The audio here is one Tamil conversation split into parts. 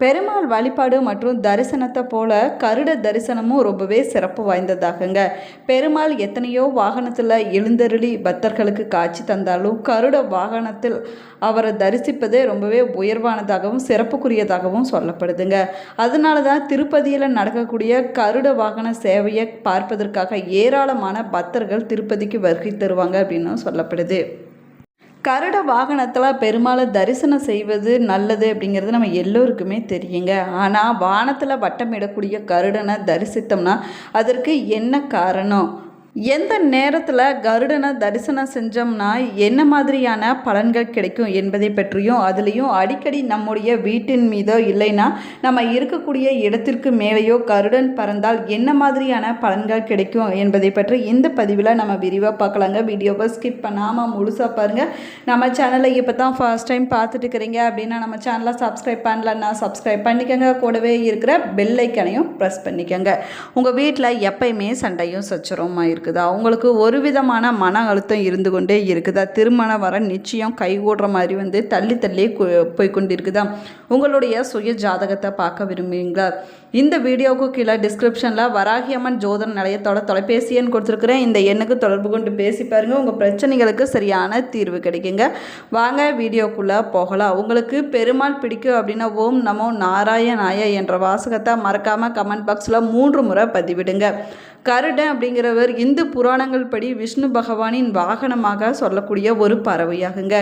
பெருமாள் வழிபாடு மற்றும் தரிசனத்தை போல கருட தரிசனமும் ரொம்பவே சிறப்பு வாய்ந்ததாகுங்க. பெருமாள் எத்தனையோ வாகனத்தில் எழுந்தருளி பக்தர்களுக்கு காட்சி தந்தாலும் கருட வாகனத்தில் அவரை தரிசிப்பதே ரொம்பவே உயர்வானதாகவும் சிறப்புக்குரியதாகவும் சொல்லப்படுதுங்க. அதனால தான் திருப்பதியில் நடக்கக்கூடிய கருட வாகன சேவையை பார்ப்பதற்காக ஏராளமான பக்தர்கள் திருப்பதிக்கு வருகை தருவாங்க அப்படின்னும் சொல்லப்படுது. கருட வாகனத்தில் பெருமாளை தரிசனம் செய்வது நல்லது அப்படிங்கிறது நம்ம எல்லோருக்குமே தெரியுங்க. ஆனால் வானத்தில் வட்டமிடக்கூடிய கருடனை தரிசித்தோம்னா அதற்கு என்ன காரணம்? எந்த நேரத்தில் கருடனை தரிசனம் செஞ்சோம்னா என்ன மாதிரியான பலன்கள் கிடைக்கும் என்பதை பற்றியும் அதுலேயும் அடிக்கடி நம்முடைய வீட்டின் மீதோ இல்லைன்னா நம்ம இருக்கக்கூடிய இடத்திற்கு மேலேயோ கருடன் பறந்தால் என்ன மாதிரியான பலன்கள் கிடைக்கும் என்பதை பற்றி இந்த பதிவில் நம்ம விரிவாக பார்க்கலாங்க. வீடியோவை ஸ்கிப் பண்ணாமல் முழுசாக பாருங்கள் நம்ம சேனலை இப்போ தான் ஃபர்ஸ்ட் டைம் பார்த்துட்டு இருக்கிறீங்க அப்படின்னா நம்ம சேனலை சப்ஸ்கிரைப் பண்ணலன்னா சப்ஸ்கிரைப் பண்ணிக்கோங்க. கூடவே இருக்கிற பெல்லைக்கனையும் ப்ரெஸ் பண்ணிக்கோங்க. உங்கள் வீட்டில் எப்பயுமே சண்டையும் சச்சரவுமாக இருக்குதா. உங்களுக்கு ஒரு விதமான மன அழுத்தம் இருந்து கொண்டே இருக்குதா? திருமணம் வர நிச்சயம் கைகூடுற மாதிரி வந்து தள்ளி தள்ளி கு- போய் கொண்டிருக்குதா? உங்களுடைய சுய ஜாதகத்தை பார்க்க விரும்புவீங்களா? இந்த வீடியோவுக்கு கீழே டிஸ்கிரிப்ஷனில் வராகியம்மன் ஜோதன நிலையத்தோட தொலைபேசி எண் கொடுத்துருக்குறேன். இந்த எண்ணுக்கு தொடர்பு கொண்டு பேசி பாருங்கள் உங்கள் பிரச்சனைகளுக்கு சரியான தீர்வு கிடைக்குங்க. வாங்க வீடியோக்குள்ளே போகலாம். உங்களுக்கு பெருமாள் பிடிக்கும் அப்படின்னா ஓம் நமோ நாராயணாய என்ற வாசகத்தை மறக்காமல் கமெண்ட் பாக்ஸில் மூன்று முறை பதிவிடுங்க. கருடன் அப்படிங்கிறவர் இந்து புராணங்கள் படி விஷ்ணு பகவானின் வாகனமாக சொல்லக்கூடிய ஒரு பறவையாகுங்க.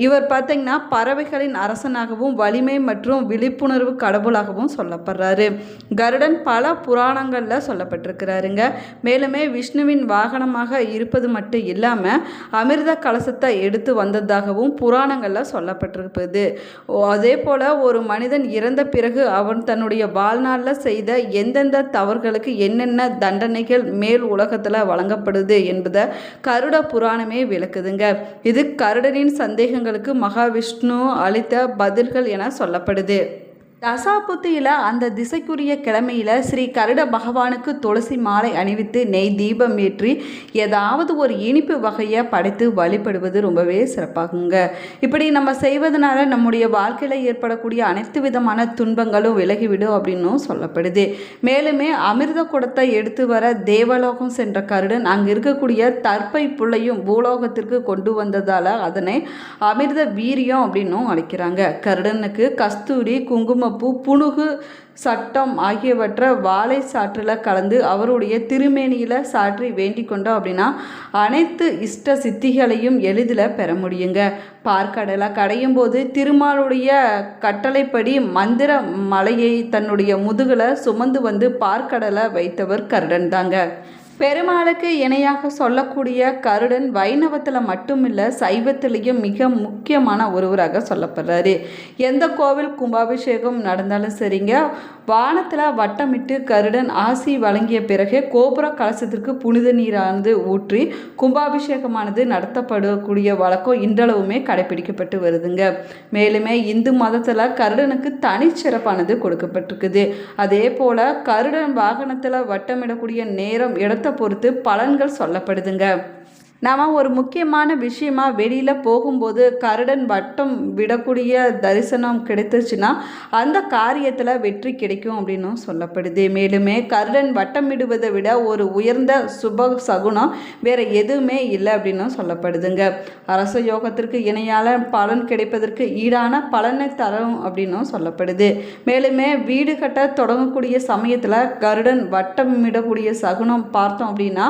இவர் பார்த்தீங்கன்னா பறவைகளின் அரசனாகவும் வலிமை மற்றும் விழிப்புணர்வு கடவுளாகவும் சொல்லப்படுறாரு. கருடன் பல புராணங்களில் சொல்லப்பட்டிருக்கிறாருங்க. மேலுமே விஷ்ணுவின் வாகனமாக இருப்பது மட்டும் இல்லாமல் அமிர்த கலசத்தை எடுத்து வந்ததாகவும் புராணங்களில் சொல்லப்பட்டிருப்பது ஓ, அதே போல் ஒரு மனிதன் இறந்த பிறகு அவன் தன்னுடைய வாழ்நாளில் செய்த எந்தெந்த தவறுகளுக்கு என்னென்ன தண்டனைகள் மேல் உலகத்தில் வழங்கப்படுது என்பதை கருட புராணமே விளக்குதுங்க. இது கருடனின் சந்தேகங்களுக்கு மகாவிஷ்ணு அளித்த பதில்கள் என சொல்லப்படுது. தசாபுத்தியில் அந்த திசைக்குரிய கிழமையில் ஸ்ரீ கருட பகவானுக்கு துளசி மாலை அணிவித்து நெய் தீபம் ஏற்றி ஏதாவது ஒரு இனிப்பு வகையை படைத்து வழிபடுவது ரொம்பவே சிறப்பாகுங்க. இப்படி நம்ம செய்வதனால நம்முடைய வாழ்க்கையில் ஏற்படக்கூடிய அனைத்து விதமான துன்பங்களும் விலகிவிடும் அப்படின்னும் சொல்லப்படுது. மேலுமே அமிர்த குடத்தை எடுத்து வர தேவலோகம் சென்ற கருடன் அங்கே இருக்கக்கூடிய தற்பை புள்ளையும் பூலோகத்திற்கு கொண்டு வந்ததால் அதனை அமிர்த வீரியம் அப்படின்னும் அழைக்கிறாங்க. கருடனுக்கு கஸ்தூரி குங்குமப்பூ புணுகு சட்டம் ஆகியவற்றை வாழை சாற்றில் கலந்து அவருடைய திருமேனியில் சாற்றி வேண்டிக் கொண்டோம் அப்படின்னா அனைத்து இஷ்ட சித்திகளையும் எளிதில் பெற முடியுங்க. பார்க்கடலை கடையும் போது திருமாலுடைய கட்டளைப்படி மந்திர மலையை தன்னுடைய முதுகில் சுமந்து வந்து பார்க்கடலை வைத்தவர் கருடன் தாங்க. பெருமாளுக்கு இணையாக சொல்லக்கூடிய கருடன் வைணவத்தில் மட்டுமில்லை சைவத்திலையும் மிக முக்கியமான ஒருவராக சொல்லப்படுறாரு. எந்த கோவில் கும்பாபிஷேகம் நடந்தாலும் சரிங்க வானத்தில் வட்டமிட்டு கருடன் ஆசி வழங்கிய பிறகு கோபுர கலசத்திற்கு புனித நீரானது ஊற்றி கும்பாபிஷேகமானது நடத்தப்படக்கூடிய வழக்கம் இன்றளவுமே கடைபிடிக்கப்பட்டு வருதுங்க. மேலுமே இந்து மதத்தில் கருடனுக்கு தனிச்சிறப்பானது கொடுக்கப்பட்டிருக்குது. அதே போல் கருடன் வாகனத்தில் வட்டமிடக்கூடிய நேரம் இடத்த பொறுத்து பலன்கள் சொல்லப்படுதுங்க. நாம் ஒரு முக்கியமான விஷயமாக வெளியில் போகும்போது கருடன் வட்டம் விடக்கூடிய தரிசனம் கிடைத்துச்சுன்னா அந்த காரியத்தில் வெற்றி கிடைக்கும் அப்படின்னும் சொல்லப்படுது. மேலுமே கருடன் வட்டம் விடுவதை விட ஒரு உயர்ந்த சுப சகுனம் வேறு எதுவுமே இல்லை அப்படின்னும் சொல்லப்படுதுங்க. அரச யோகத்திற்கு இணையான பலன் கிடைப்பதற்கு ஈடான பலனை தரும் அப்படின்னும் சொல்லப்படுது. மேலுமே வீடு கட்ட தொடங்கக்கூடிய சமயத்தில் கருடன் வட்டமிடக்கூடிய சகுனம் பார்த்தோம் அப்படின்னா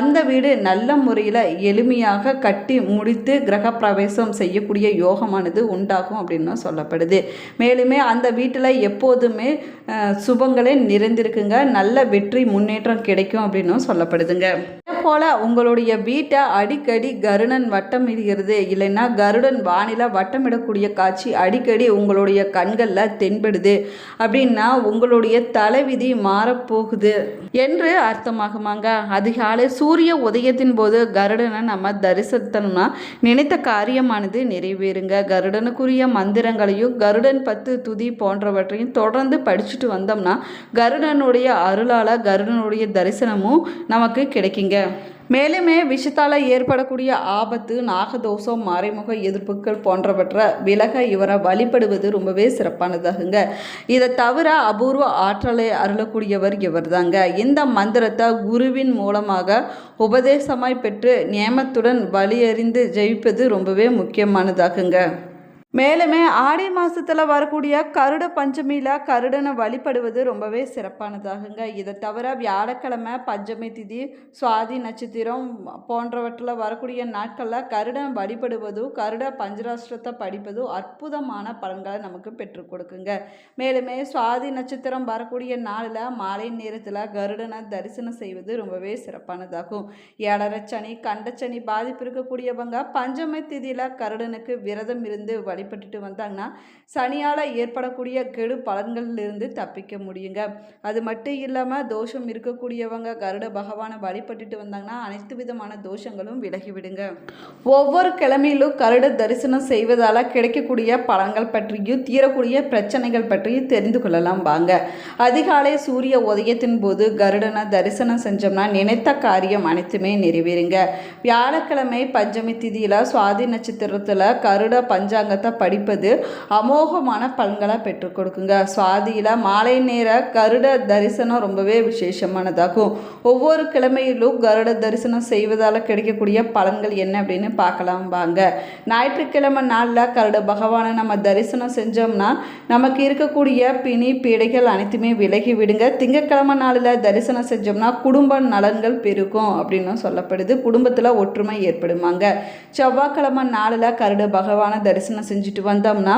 அந்த வீடு நல்ல முறையில் எளிமையாக கட்டி முடித்து கிரகப்பிரவேசம் செய்யக்கூடிய யோகமானது உண்டாகும் அப்படின்னு சொல்லப்படுது. மேலுமே அந்த வீட்டில் எப்போதுமே சுபங்களே நிறைந்திருக்குங்க. நல்ல வெற்றி முன்னேற்றம் கிடைக்கும் அப்படின்னும் சொல்லப்படுதுங்க. போல் உங்களுடைய வீட்டை அடிக்கடி கருடன் வட்டமிடுகிறது. இல்லைன்னா கருடன் வானில வட்டமிடக்கூடிய காட்சி அடிக்கடி உங்களுடைய கண்களில் தென்படுது. அப்படின்னா உங்களுடைய தலைவிதி மாறப்போகுது என்று அர்த்தமாகுமாங்க. அதிகாலை சூரிய உதயத்தின் போது கருடனை நம்ம தரிசித்தோம்னா நினைத்த காரியமானது நிறைவேறுங்க. கருடனுக்குரிய மந்திரங்களையும் கருடன் பத்து துதி போன்றவற்றையும் தொடர்ந்து படிச்சுட்டு வந்தோம்னா கருடனுடைய அருளால் கருடனுடைய தரிசனமும் நமக்கு கிடைக்குங்க. மேலுமே விஷத்தால் ஏற்படக்கூடிய ஆபத்து நாகதோஷம் மறைமுக எதிர்ப்புகள் போன்றவற்றை விலக இவரை வழிபடுவது ரொம்பவே சிறப்பானதாகுங்க. இதை தவிர அபூர்வ ஆற்றலை அருளக்கூடியவர் இவர்தாங்க. இந்த மந்திரத்தை குருவின் மூலமாக உபதேசமாய் பெற்று நியமத்துடன் வழியறிந்து ஜெயிப்பது ரொம்பவே முக்கியமானதாகுங்க. மேலுமே ஆடி மாதத்தில் வரக்கூடிய கருட பஞ்சமியில் கருடனை வழிபடுவது ரொம்பவே சிறப்பானதாகுங்க. இதை தவிர வியாழக்கிழமை பஞ்சமி திதி சுவாதி நட்சத்திரம் போன்றவற்றில் வரக்கூடிய நாட்களில் கருடன் வழிபடுவதும் கருட பஞ்சராஷ்டிரத்தை படிப்பதும் அற்புதமான பலன்களை நமக்கு பெற்றுக் கொடுக்குங்க. மேலுமே சுவாதி நட்சத்திரம் வரக்கூடிய நாளில் மாலை நேரத்தில் கருடனை தரிசனம் செய்வது ரொம்பவே சிறப்பானதாகும். ஏழரை சனி கண்டச்சனி பாதிப்பு இருக்கக்கூடியவங்க பஞ்சமி திதியில் கருடனுக்கு விரதம் இருந்து வழி வழிபட்டுட்டு வந்தாங்கன்னா சனியால் ஏற்படக்கூடிய கெடு பலன்களிலிருந்து தப்பிக்க முடியுங்க. அது மட்டும் இல்லாமல் தோஷம் இருக்கக்கூடியவங்க கருட பகவானை வழிபட்டுட்டு வந்தாங்கன்னா அனைத்து விதமான தோஷங்களும் விலகிவிடுங்க ஒவ்வொரு கிழமையிலும் கருட தரிசனம் செய்வதால் கிடைக்கக்கூடிய பலன்கள் பற்றியும் தீரக்கூடிய பிரச்சனைகள் பற்றியும் தெரிந்து கொள்ளலாம் வாங்க. அதிகாலை சூரிய உதயத்தின் போது கருடனை தரிசனம் செஞ்சோம்னா நினைத்த காரியம் அனைத்துமே நிறைவேறுங்க. வியாழக்கிழமை பஞ்சமி திதியில் சுவாதி நட்சத்திரத்தில் கருட பஞ்சாங்கத்தை படிப்பது அமோகமான பலன்களை பெற்றுக் கொடுக்குங்க. சுவாதியில் மாலை நேர கருட தரிசனம் ரொம்பவே விசேஷமானதாகும். ஒவ்வொரு கிழமையிலும் கருட தரிசனம் செய்வதால் கிடைக்கக்கூடிய பலன்கள் என்ன அப்படின்னு பார்க்கலாம் வாங்க. ஞாயிற்றுக்கிழமை நாளில் கருட பகவானை நம்ம தரிசனம் செஞ்சோம்னா நமக்கு இருக்கக்கூடிய பிணி பீடைகள் அனைத்துமே விலகி விடுங்க. திங்கட்கிழமை நாளில் தரிசனம் செஞ்சோம்னா குடும்ப நலன்கள் பெருகும் அப்படின்னு சொல்லப்படுது. குடும்பத்தில் ஒற்றுமை ஏற்படுமாங்க. செவ்வாய்க்கிழமை நாளில் கருட பகவானை தரிசனம் செஞ்சு செஞ்சுட்டு வந்தோம்னா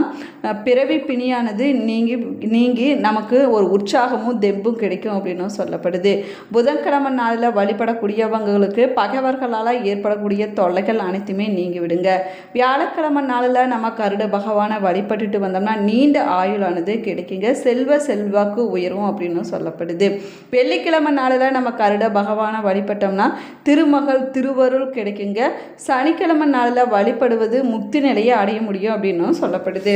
பிறவி பிணியானது நீங்கி நீங்கி நமக்கு ஒரு உற்சாகமும் தெம்பும் கிடைக்கும் அப்படின்னு சொல்லப்படுது. புதன்கிழமை நாளில் வழிபடக்கூடியவங்களுக்கு பகைவர்களால் ஏற்படக்கூடிய தொல்லைகள் அனைத்துமே நீங்கி விடுங்க. வியாழக்கிழமை நாளில் நம்ம கருட பகவானை வழிபட்டுட்டு வந்தோம்னா நீண்ட ஆயுளானது கிடைக்குங்க. செல்வ செல்வாக்கு உயரும் அப்படின்னு சொல்லப்படுது. வெள்ளிக்கிழமை நாளில் நம்ம கருட பகவானை வழிபட்டோம்னா திருமகள் திருவருள் கிடைக்குங்க. சனிக்கிழமை நாளில் வழிபடுவது முக்தி நிலையை அடைய முடியும் அப்படின்னும் சொல்லப்படுது.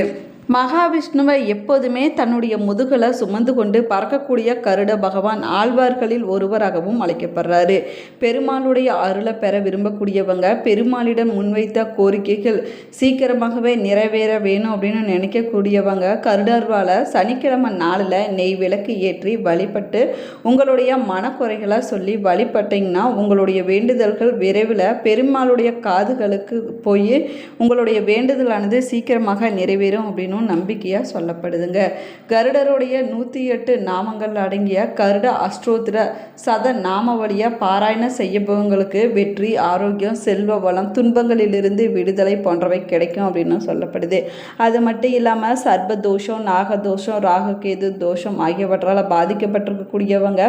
மகாவிஷ்ணுவை எப்போதுமே தன்னுடைய முதுகலை சுமந்து கொண்டு பறக்கக்கூடிய கருட பகவான் ஆழ்வார்களில் ஒருவராகவும் அழைக்கப்படுறாரு. பெருமாளுடைய அருளை பெற விரும்பக்கூடியவங்க பெருமாளிடம் முன்வைத்த கோரிக்கைகள் சீக்கிரமாகவே நிறைவேற வேணும் அப்படின்னு நினைக்கக்கூடியவங்க கருடர்வால சனிக்கிழமை நாளில் நெய் விளக்கு ஏற்றி வழிபட்டு உங்களுடைய மனக்குறைகளை சொல்லி வழிபட்டீங்கன்னா உங்களுடைய வேண்டுதல்கள் விரைவில் பெருமாளுடைய காதுகளுக்கு போய் உங்களுடைய வேண்டுதலானது சீக்கிரமாக நிறைவேறும் அப்படின்னு நம்பிக்கையாக சொல்லப்படுதுங்க. கருடருடைய நூற்றி எட்டு நாமங்கள் அடங்கிய கருட அஷ்டோத்திர சத நாமவழியாக பாராயணம் செய்யபவங்களுக்கு வெற்றி ஆரோக்கியம் செல்வ வளம் துன்பங்களிலிருந்து விடுதலை போன்றவை கிடைக்கும் அப்படின்னு சொல்லப்படுது. அது மட்டும் இல்லாமல் சர்ப தோஷம் நாகதோஷம் ராககேது தோஷம் ஆகியவற்றால் பாதிக்கப்பட்டிருக்கக்கூடியவங்க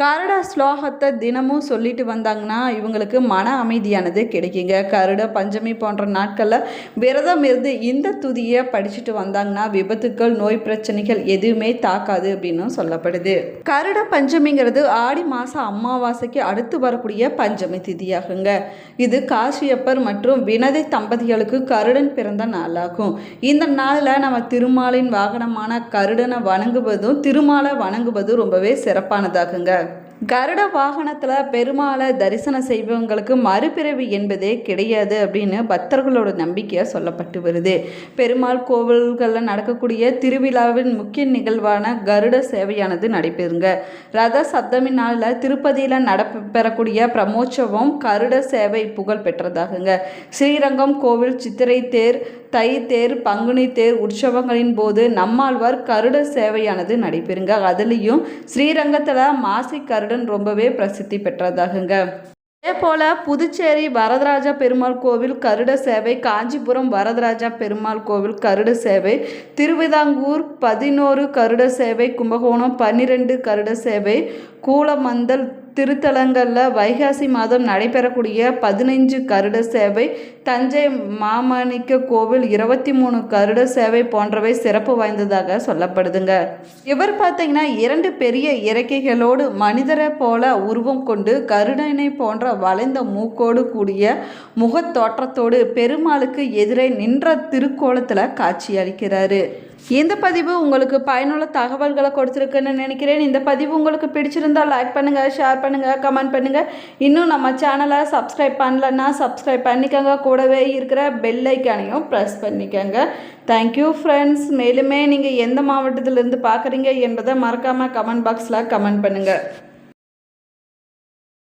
கருட ஸ்லோகத்தை தினமும் சொல்லிட்டு வந்தாங்கன்னா இவங்களுக்கு மன அமைதியானது கிடைக்குங்க. கருட பஞ்சமி போன்ற நாட்களில் விரதம் இருந்து இந்த துதியை படிச்சுட்டு வந்தாங்கன்னா விபத்துக்கள் நோய் பிரச்சனைகள் எதுவுமே தாக்காது அப்படின்னும் சொல்லப்படுது. கருட பஞ்சமிங்கிறது ஆடி மாதம் அமாவாசைக்கு அடுத்து வரக்கூடிய பஞ்சமி திதியாகுங்க. இது காசியப்பர் மற்றும் வினதை தம்பதிகளுக்கு கருடன் பிறந்த நாளாகும். இந்த நாளில் நம்ம திருமாலின் வாகனமான கருடனை வணங்குவதும் திருமாலை வணங்குவதும் ரொம்பவே சிறப்பானதாகுங்க. கருட வாகனத்தில் பெருமாளை தரிசனம் செய்பவங்களுக்கு மறுபிறவி என்பதே கிடையாது அப்படின்னு பக்தர்களோட நம்பிக்கையாக சொல்லப்பட்டு வருது. பெருமாள் கோவில்களில் நடக்கக்கூடிய திருவிழாவின் முக்கிய நிகழ்வான கருட சேவையானது நடைபெறுங்க. ரத சப்தமி நாளில் திருப்பதியில் நடைபெறக்கூடிய பிரமோற்சவம் கருட சேவை புகழ் பெற்றதாகுங்க. ஸ்ரீரங்கம் கோவில் சித்திரை தேர் தை தேர் பங்குனி தேர் உற்சவங்களின் போது நம்மாழ்வார் கருட சேவையானது நடைபெறுங்க. அதுலேயும் ஸ்ரீரங்கத்தில் மாசி கருடன் ரொம்பவே பிரசித்தி பெற்றதாகுங்க. அதே போல் புதுச்சேரி வரதராஜா பெருமாள் கோவில் கருட சேவை காஞ்சிபுரம் வரதராஜா பெருமாள் கோவில் கருட சேவை திருவிதாங்கூர் பதினோரு கருட சேவை கும்பகோணம் பன்னிரெண்டு கருட சேவை கூலமந்தல் திருத்தலங்களில் வைகாசி மாதம் நடைபெறக்கூடிய பதினைஞ்சு கருட சேவை தஞ்சை மாமாணிக்க கோவில் இருபத்தி மூணு கருட சேவை போன்றவை சிறப்பு வாய்ந்ததாக சொல்லப்படுதுங்க. இவர் பார்த்தீங்கன்னா இரண்டு பெரிய இறக்கைகளோடு மனிதரை போல உருவம் கொண்டு கருடனை போன்ற வளைந்த மூக்கோடு கூடிய முகத்தோற்றத்தோடு பெருமாளுக்கு எதிரே நின்ற திருக்கோலத்தில் காட்சியளிக்கிறாரு. இந்த பதிவு உங்களுக்கு பயனுள்ள தகவல்களை கொடுத்துருக்குன்னு நினைக்கிறேன். இந்த பதிவு உங்களுக்கு பிடிச்சிருந்தா லைக் பண்ணுங்கள் ஷேர் பண்ணுங்கள் கமெண்ட் பண்ணுங்கள் இன்னும் நம்ம சேனலை சப்ஸ்கிரைப் பண்ணலன்னா சப்ஸ்கிரைப் பண்ணிக்கோங்க. கூடவே இருக்கிற பெல் ஐக்கானையும் ப்ரெஸ் பண்ணிக்கோங்க. தேங்க்யூ ஃப்ரெண்ட்ஸ் மேலுமே நீங்கள் எந்த மாவட்டத்திலேருந்து பார்க்குறீங்க என்பதை மறக்காமல் கமெண்ட் பாக்ஸில் கமெண்ட் பண்ணுங்கள்